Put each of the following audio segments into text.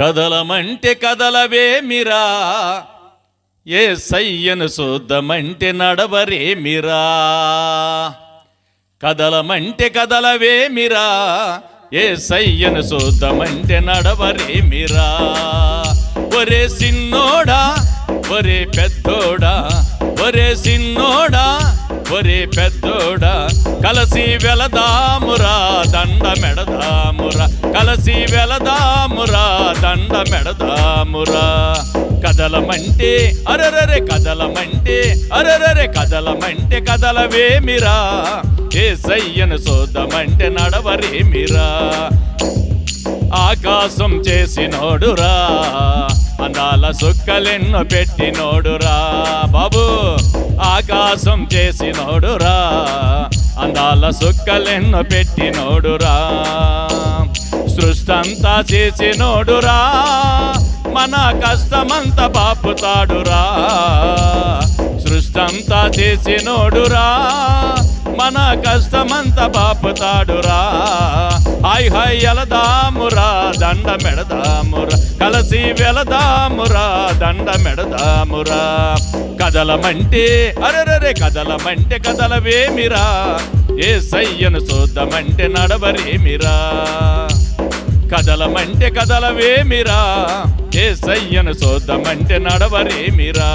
కదలమంటే కదలవేమిరా? ఏ సయ్యను చూద్దామంటే నడవరేమిరా? కదలమంటే కదలవేమిరా? ఏ సయ్యను చూద్దామంటే నడవరేమిరా? ఒరే సిన్నోడా ఒరే పెద్దోడా ఒరే సిన్నోడా ఒరే పెద్దోడా కలసి వెళదామురా దండ మెడదామురా. కలసి వెళదామురా దండ మెడదామురా. కదలమంటే అరరరే కదలమంటే అరరరే కదలమంటే కదలవేమిరా? ఏ సయ్యను చూద్దామంటే నడవరేమిరా? ఆకాశం చేసినోడురా అందాల సుక్కలెన్నో పెట్టినోడురా. బాబు ఆకాశం చేసినోడురా. పాల సుక్కలెన్నో పెట్టినోడురా. సృష్టంతా చేసినోడురా. మన కష్టమంతా పాపుతాడురా. సృష్టంతా చేసినోడురా. మన కష్టమంతా పాపుతాడురా. హాయ్ హాయ్ ఎలదామురా దండ మెడదామురా. కలసి వెళదామురా దండ మెడదామురా. కదలమంటే అరరరే కదలమంటే కదలవేమిరా. ఏ సయ్యను చూద్దామంటే నడవరేమిరా? కదలమంటే కదలవేమిరా? ఏ సయ్యను చూద్దామంటే నడవరేమిరా?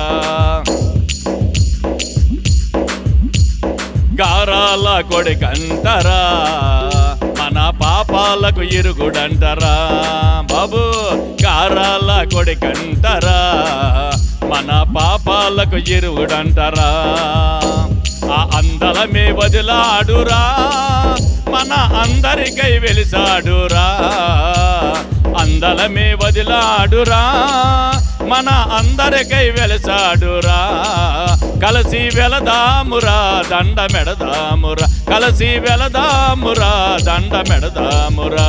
గారాల కొడుకంటరా మన పాపాలకు ఇరుగుడంటరా? బాబు గారాల కొడుకంటరా మన పాపాలకు ఇరుగుడంటరా? ఆ అందలమే వదిలాడురా. మన అందరికై వెలిసాడురా. అందలమే వదిలాడురా. మన అందరికై వెలసాడురా. కలసి వెళదామురా దండ మెడదామురా కలసి వెళదామురా దండ మెడదామురా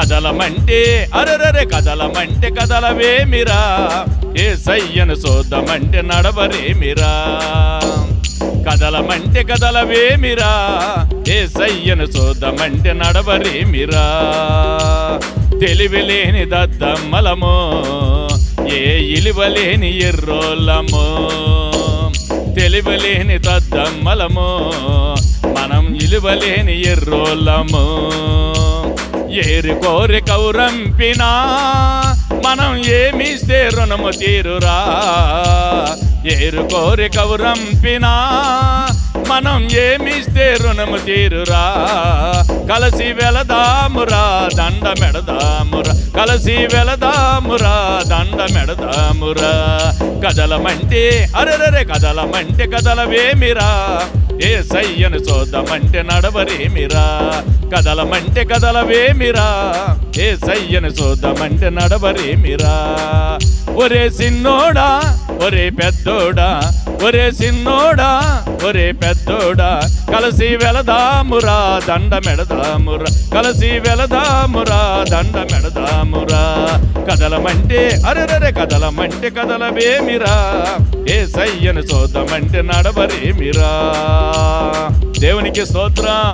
కదలమంటే అరరరే కదలమంటే కదలవేమిరా. ఏ సయ్యను చూద్దామంటే నడవరేమిరా. కదలమంటే కదలవేమిరా? ఏ సయ్యను చూద్దామంటే నడవరేమిరా? తెలివిలేని దద్దమ్మలము ఏ ఇలివలేని ఎర్రోళ్ళము. తెలివలేని తద్దమ్మలము మనం ఇలువలేని ఎర్రోళ్ళము. ఏరి కోరి కౌరంపినా మనం ఏమిస్తే రుణము తీరురా? ఏరు కోరి కౌరంపినా మనం ఏమిస్తే రుణము తీరురా. కలసి వెళదామురా దండ మెడదామురా. కలసి వెళదామురా దండ మెడదామురా. కదలమంటే అరరరే కదలమంటే కదలవేమిరా. ఏ సయ్యను చూద్దామంటే నడవరేమిరా. కదలమంటే కదలవేమిరా. ఏ సయ్యను చూద్దామంటే నడవరేమిరా. ఒరే సిన్నోడా ఒరే పెద్దోడా ఒరే సిన్నోడా ఒరే పెద్దోడా కలిసి వెళదామురా దండ మెడదామురా కలిసి వెళదామురా దండ మెడదామురా. కదలమంటే అరెరరే కదలమంటే కదలవేమిరా? ఏ సయ్యను చూద్దామంటే నడవరేమిరా? దేవునికి స్తోత్ర.